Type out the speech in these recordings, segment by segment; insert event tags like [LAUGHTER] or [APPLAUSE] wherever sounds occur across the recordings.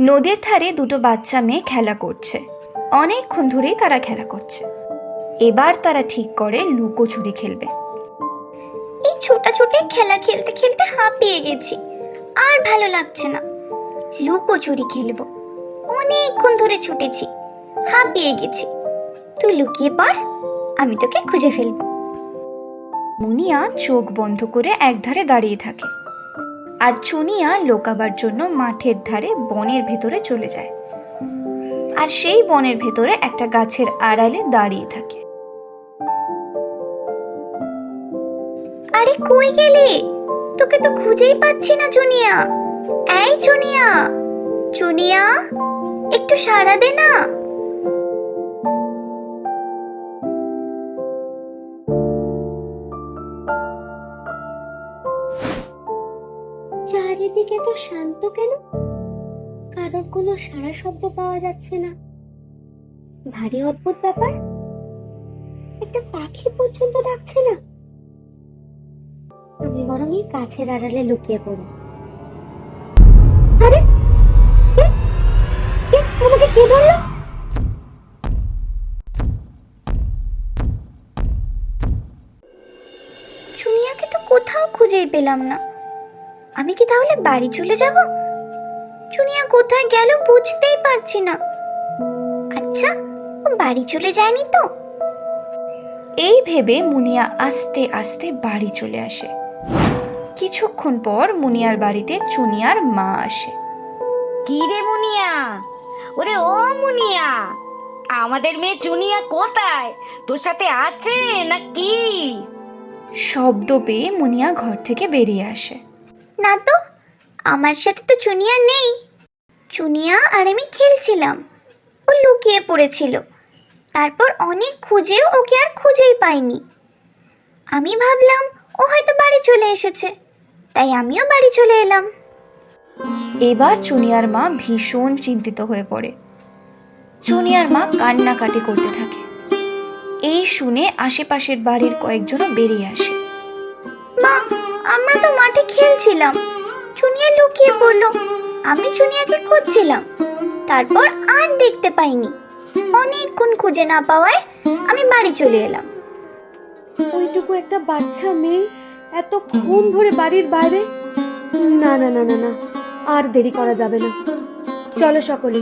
নদীর ধারে দুটো বাচ্চা মেয়ে খেলা করছে। অনেকক্ষণ ধরেই তারা খেলা করছে। এবার তারা ঠিক করে লুকোচুরি খেলবে। এই ছোটাছুটি খেলা খেলতে খেলতে হাঁপিয়ে গেছি। আর ভালো লাগছে না। লুকোচুরি খেলব। অনেকক্ষণ ধরে ছুটেছি। হাঁপিয়ে গেছি। তুই লুকিয়ে পড় আমি তোকে খুঁজে ফেলব। মুনিয়া চোখ বন্ধ করে একধারে দাঁড়িয়ে থাকে। আর চুনিয়া লোকাবার জন্য মাঠের ধারে বনের ভেতরে চলে যায়। আর সেই বনের ভেতরে একটা গাছের আড়ালে দাঁড়িয়ে থাকে। আরে কই গেলি? তোকে তো খুঁজেই পাচ্ছি না চুনিয়া। এই চুনিয়া। চুনিয়া, একটু সাড়া দে না। শান্ত কেন? কারোর কোনো সারা শব্দ পাওয়া যাচ্ছে না। ভারী অদ্ভুত ব্যাপার। একটা পাখি পর্যন্ত ডাকছে না। আমি বরং এই গাছের আড়ালে লুকিয়ে পড়ি। আরে? আমাকে কে তো কোথাও খুঁজেই পেলাম না। আমি কি তাহলে বাড়ি চলে যাব? চুনিয়া কোথায় গেল বুঝতেই পারছি না। আচ্ছা ও বাড়ি চলে যায়নি তো? এই ভেবে মুনিয়া আস্তে আস্তে বাড়ি চলে আসে। কিছুক্ষণ পর মুনিয়ার বাড়িতে চুনিয়ার মা আসে। কি রে মুনিয়া? ওরে ও মুনিয়া আমাদের মেয়ে চুনিয়া কোথায়? তোর সাথে আছে না কি? শব্দ পেয়ে মুনিয়া ঘর থেকে বেরিয়ে আসে। না তো আমার সাথে তো চুনিয়া নেই। চুনিয়া আর আমি খেলছিলাম। ও লুকিয়ে পড়েছিল। তারপর অনেক খুঁজেও ওকে আর খুঁজেই পাইনি। আমি ভাবলাম ও হয়তো বাড়ি চলে এসেছে। তাই আমিও বাড়ি চলে এলাম। এবার চুনিয়ার মা ভীষণ চিন্তিত হয়ে পড়ে। চুনিয়ার মা কান্নাকাটি করতে থাকে। এই শুনে আশেপাশের বাড়ির কয়েকজনও বেরিয়ে আসে। মা আমরা তো মাঠে খেলছিলাম। চুনিয়া লুকিয়ে পড়ল আমি চুনিয়াকে খুঁজছিলাম। তারপর আর দেখতে পাইনি। অনেকক্ষণ খুঁজে না পাওয়ায় আমি বাড়ি চলে এলাম। ওইটুকু একটা বাচ্চা মেয়ে এতক্ষণ ধরে বাড়ির বাইরে? না না না না না, আর দেরি করা যাবে না। চলো সকলে,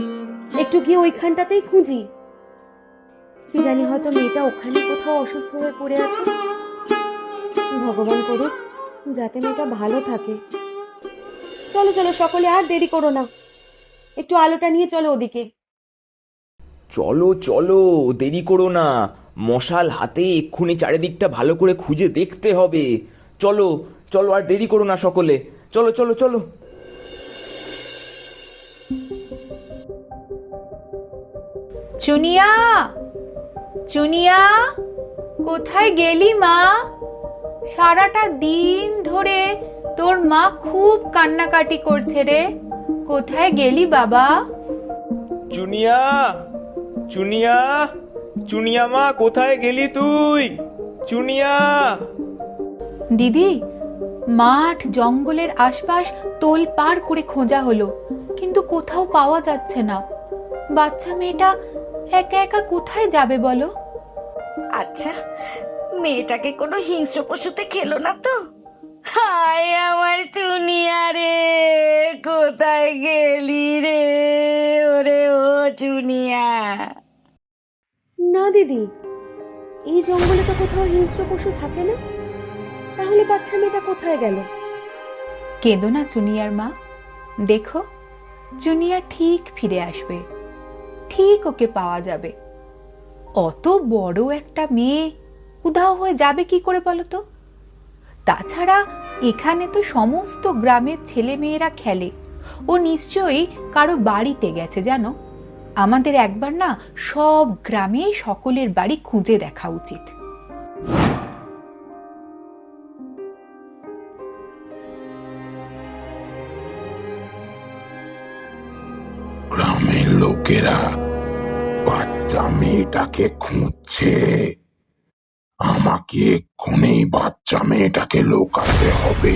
একটু গিয়ে ওইখানটাতেই খুঁজি। কি জানি হয়তো মেয়েটা ওখানে কোথাও অসুস্থ হয়ে পড়ে আছে। ভগবান করুক। যাতে মেয়েটা ভালো থাকে। চলো চলো সকলে আর দেরি করো না। একটু আলোটা নিয়ে চলো ওদিকে। চলো চলো দেরি করো না। মশাল হাতে এক্ষুনি চারিদিকটা ভালো করে খুঁজে দেখতে হবে। চলো চলো আর দেরি করো না সকলে। চলো চলো চলো। চুনিয়া চুনিয়া কোথায় গেলি মা? সারাটা দিন ধরে তোর মা খুব কান্নাকাটি করছে রে। কোথায় গেলি বাবা? চুনিয়া চুনিয়া চুনিয়া মা কোথায় গেলি তুই? চুনিয়া। দিদি মাঠ জঙ্গলের আশপাশ তোল পার করে খোঁজা হলো কিন্তু কোথাও পাওয়া যাচ্ছে না। বাচ্চা মেয়েটা একা একা কোথায় যাবে বলো? আচ্ছা মেয়েটাকে কোনো হিংস্র পশুতে খেলো না তো? হায় আমার চুনিয়া রে কোথায় গেলি রে? ওরে ও চুনিয়া। না দিদি এই জঙ্গলে তো কোথাও হিংস্র পশু থাকে না। তাহলে বাচ্চা মেয়েটা কোথায় গেল? কেঁদো না চুনিয়ার মা। দেখো চুনিয়া ঠিক ফিরে আসবে। ঠিক ওকে পাওয়া যাবে। অত বড় একটা মেয়ে উধাও হয়ে যাবে কি করে বলো তো তাছাড়া এখানে তো সমস্ত গ্রামের ছেলে মেয়েরা খেলে। ও নিশ্চয়ই কারও বাড়িতে গেছে, জানো? আমাদের একবার না সব গ্রামে সকলের বাড়ি খুঁজে দেখা উচিত। গ্রামের লোকেরা বাচ্চা মেয়েটাকে খুঁজছে। আমাকে এক্ষুনি বাচ্চা মেয়েটাকে লোকাতে হবে।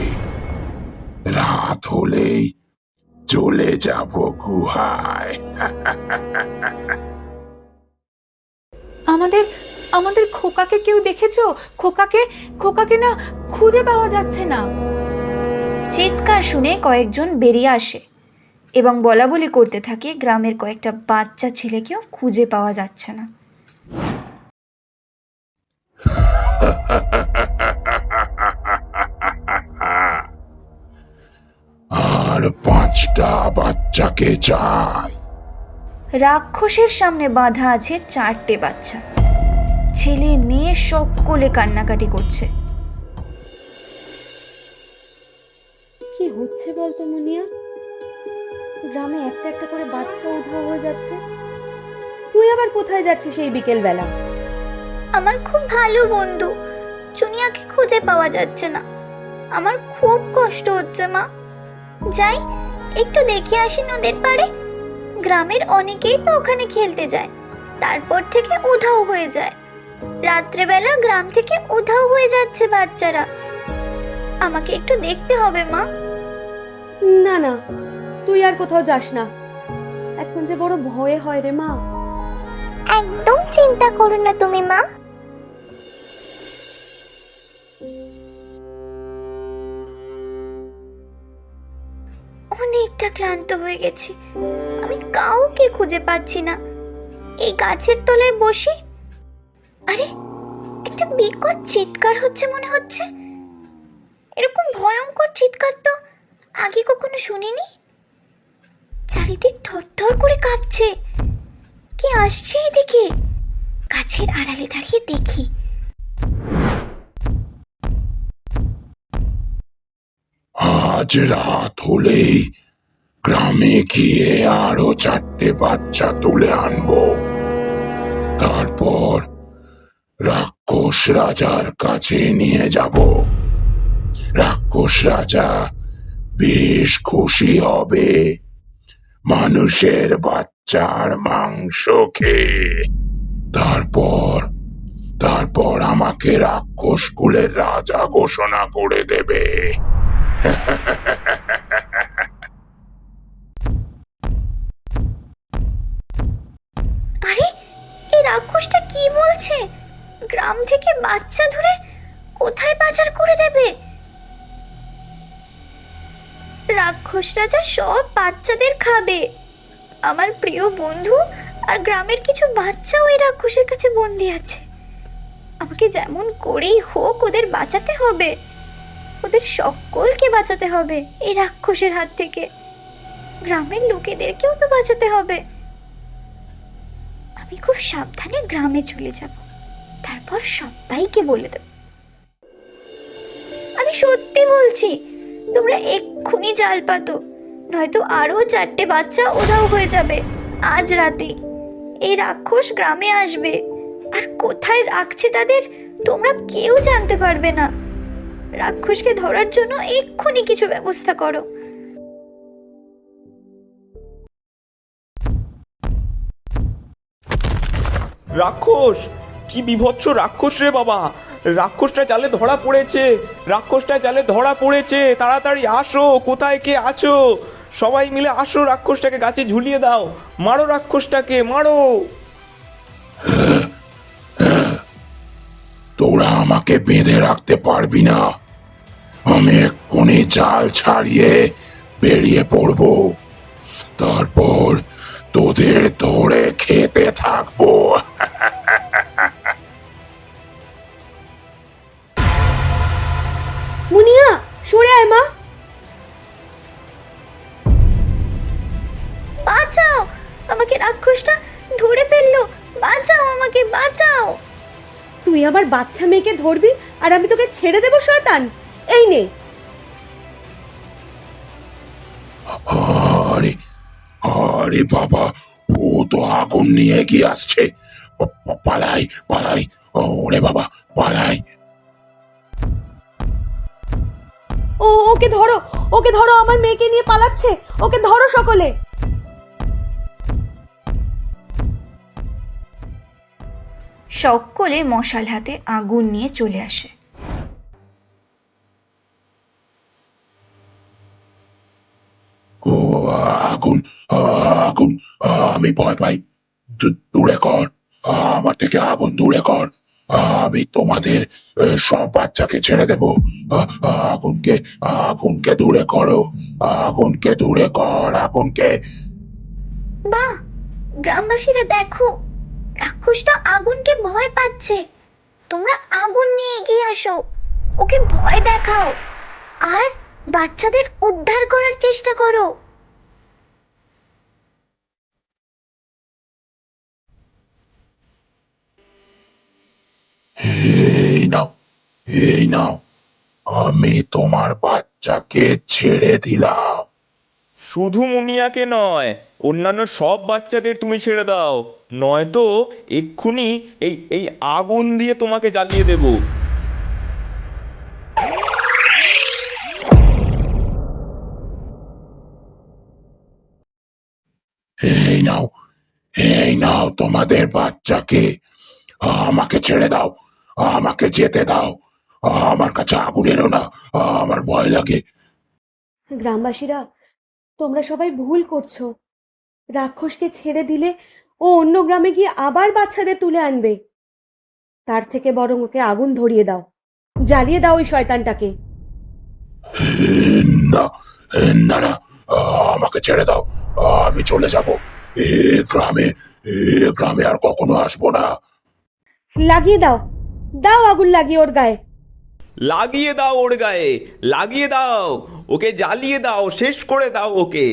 রাত হলেই চলে যাব গুহায়। আমাদের আমাদের খোকাকে কেউ দেখেছ? খোকাকে খোকাকে না খুঁজে পাওয়া যাচ্ছে না। চিৎকার শুনে কয়েকজন বেরিয়ে আসে এবং বলা বলি করতে থাকে গ্রামের কয়েকটা বাচ্চা ছেলেকেও খুঁজে পাওয়া যাচ্ছে না। আর পাঁচটা বাচ্চাকে চাই। রাক্ষসের সামনে বাঁধা আছে চারটে বাচ্চা। ছেলে মেয়ে সকলে কান্নাকাটি করছে। কি হচ্ছে বলতো মুনিয়া? গ্রামে একটা একটা করে বাচ্চা উধাও হয়ে যাচ্ছে। তুই আবার কোথায় যাচ্ছিস এই বিকেল বেলা আমার খুব ভালো বন্ধু। খুঁজে পাওয়া যাচ্ছে না। আমার খুব কষ্ট হচ্ছে মা। যাই একটু দেখে আসি নদীর পাড়ে। গ্রামের অনেকেই তো ওখানে খেলতে যায়। তারপর থেকে উধাও হয়ে যায়। রাত্রেবেলা গ্রাম থেকে উধাও হয়ে যাচ্ছে বাচ্চারা। আমাকে একটু দেখতে হবে মা। না না তুই আর কোথাও যাস না। এখন যে বড় ভয়ে হয় রে মা। একদম চিন্তা করো না তুমি মা। ক্লান্ত হয়ে গেছি। আমি কাউকে খুঁজে পাচ্ছি না। এই গাছের তলায় বসি? আরে, একটা বিকট চিৎকার হচ্ছে মনে হচ্ছে। এরকম ভয়ঙ্কর চিৎকার তো আগে কখনো শুনিনি। চারিদিক থরথর করে কাঁপছে। কে আসছে এদিকে? গাছের আড়ালে দাঁড়িয়ে দেখি। আজ রাত হলেই গ্রামে গিয়ে আরও চারটে বাচ্চা তুলে আনব। তারপর রাক্ষস রাজার কাছে নিয়ে যাব। রাক্ষস রাজা বেশ খুশি হবে। মানুষের বাচ্চার মাংস খেয়ে। তারপর তারপর আমাকে রাক্ষস কুলের রাজা ঘোষণা করে দেবে। [LAUGHS] বাচ্চা ধরে কোথায় পাচার করে দেবে? রাক্ষস রাজা সব বাচ্চাদের খাবে। আমার প্রিয় বন্ধু আর গ্রামের কিছু বাচ্চাও এই রাক্ষসের কাছে বন্দি আছে। আমাকে যেমন করেই হোক ওদের বাঁচাতে হবে। ওদের সকলকে বাঁচাতে হবে এই রাক্ষসের হাত থেকে। গ্রামের লোকেদেরকেও তো বাঁচাতে হবে। আমি খুব সাবধানে গ্রামে চলে যাব। তারপর সবাইকে বলে দেব। আমি সত্যি বলছি, তোমরা এক্ষুনি জাল পাতো, নয়তো আরও চারটে বাচ্চা উধাও হয়ে যাবে। আজ রাতে এই রাক্ষস গ্রামে আসবে। আর কোথায় রাখছে তাদের তোমরা কেউ জানতে পারবে না। রাক্ষসকে ধরার জন্য এক্ষুনি কিছু ব্যবস্থা করো। রাক্ষস কি বিভৎস রাক্ষস রে বাবা। রাক্ষসটা জালে ধরা পড়েছে, রাক্ষসটা জালে ধরা পড়েছে। তাড়াতাড়ি আসো, কোথায় কে আছো? সবাই মিলে আসো রাক্ষসটাকে গাছে ঝুলিয়ে দাও। মারো রাক্ষসটাকে, মারো। তোরা আমাকে বেঁধে রাখতে পারবি না। আমি এক্ষুনি জাল ছাড়িয়ে বেরিয়ে পড়ব। তারপর তোদের ধরে খেতে থাকব। বাঁচাও! আমাকে রাক্ষসটা ধরে ফেলল। বাঁচাও আমাকে বাঁচাও! তুই আবার বাচ্চা মেয়েকে ধরবি আর আমি তোকে ছেড়ে দেবো শয়তান? এই নে। আরে আরে বাবা ও তো আগুন নিয়ে এগিয়ে আসছে? পালাই পালাই ওরে বাবা পালাই। ও ওকে ধরো ওকে ধরো আমার মেয়েকে নিয়ে পালাচ্ছে। ওকে ধরো সকলে। সকলে মশাল হাতে আগুন নিয়ে চলে আসে। ও আগুন আগুন আমি ভয় পাই। দূরে কর আমার থেকে আগুন দূরে কর। আমি তোমাদের সব বাচ্চাকে ছেড়ে দেব। আগুনকে আগুনকে দূরে করো। আগুনকে দূরে কর আগুনকে। বাহ গ্রামবাসীরা দেখো রাক্ষসটা আগুনকে ভয় পাচ্ছে। তোমরা আগুন নিয়ে এগিয়ে আসো। ওকে ভয় দেখাও। আর বাচ্চাদের উদ্ধার করার চেষ্টা করো। এই নাও এই নাও। আমি তোমার বাচ্চাকে ছেড়ে দিলাম। শুধু মুনিয়াকে নয় অন্যান্য সব বাচ্চাদের তুমি ছেড়ে দাও। নয়তো এক্ষুনি এই এই আগুন দিয়ে তোমাকে জ্বালিয়ে দেব। এই নাও এই নাও তোমাদের বাচ্চাকে। আমাকে ছেড়ে দাও আমাকে যেতে দাও। আমার কাছে আগুন এলো না আমার ভয় লাগে। গ্রামবাসীরা তোমরা সবাই ভুল করছ। রাক্ষসকে ছেড়ে দিলে ও অন্য গ্রামে গিয়ে আবার বাচ্চাদের তুলে আনবে। তার থেকে বরং ওকে আগুন ধরিয়ে দাও। জ্বালিয়ে দাও ওই শয়তানটাকে। না না না আমাকে ছেড়ে দাও। আমি চলে যাব। এ গ্রামে এ গ্রামে আর কখনো আসব না। লাগিয়ে দাও। দাও আগুন লাগিয়ে ওর গায়ে। লাগিয়ে দাও ওর গায়ে লাগিয়ে দাও ওকে জ্বালিয়ে দাও শেষ করে দাও ওকে।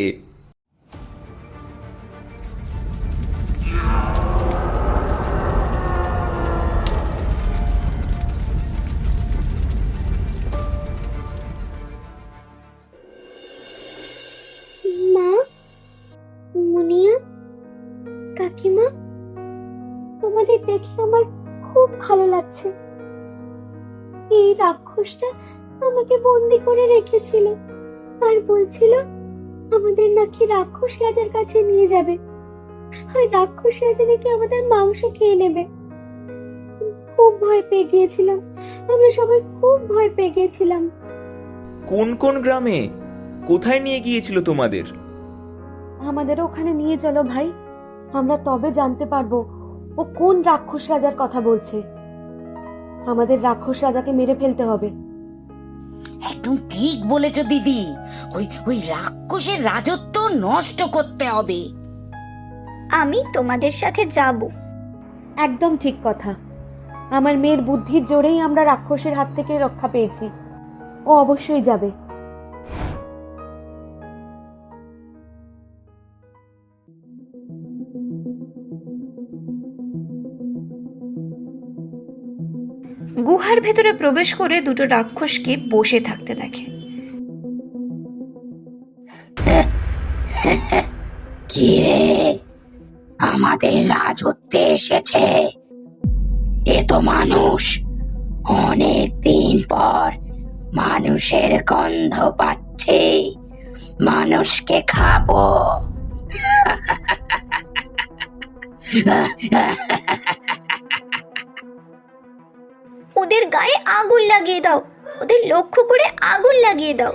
রাক্ষসটা আমাকে বন্দি করে রেখেছিল আর বলছিল আমাদের নাকি রাক্ষস রাজার কাছে নিয়ে যাবে। আর রাক্ষস রাজা নাকি আমাদের মাংস খেয়ে নেবে। খুব ভয় পেয়ে গিয়েছিলাম। আমরা সবাই খুব ভয় পেয়ে গিয়েছিলাম। কোন কোন গ্রামে? কোথায় নিয়ে গিয়েছিল তোমাদের? আমাদের ওখানে নিয়ে চলো ভাই। আমরা তবে জানতে পারব ও কোন রাক্ষস রাজার কথা বলছে। আমাদের রাক্ষস রাজাকে মেরে ফেলতে হবে। একদম ঠিক বলেছ দিদি। ওই ওই রাক্ষসের রাজত্ব নষ্ট করতে হবে। আমি তোমাদের সাথে যাব। একদম ঠিক কথা। আমার মেয়ের বুদ্ধির জোরেই আমরা রাক্ষসের হাত থেকে রক্ষা পেয়েছি। ও অবশ্যই যাবে। গুহার ভেতরে প্রবেশ করে দুটো রাক্ষসকে বসে থাকতে দেখে। আমাদের রাজত্বে এসেছে। এ তো মানুষ। অনেক দিন পর মানুষের গন্ধ পাচ্ছে। মানুষকে খাব। [LAUGHS] ওদের গায়ে আগুন লাগিয়ে দাও। ওদের লক্ষ্য করে আগুন লাগিয়ে দাও।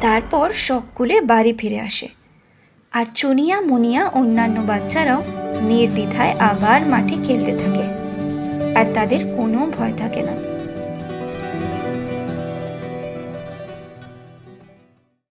তারপর সকলে বাড়ি ফিরে আসে। আর চুনিয়া, মুনিয়া, অন্যান্য বাচ্চারাও নির্দ্বিধায় আবার মাঠে খেলতে থাকে। আর তাদের কোনো ভয় থাকে না।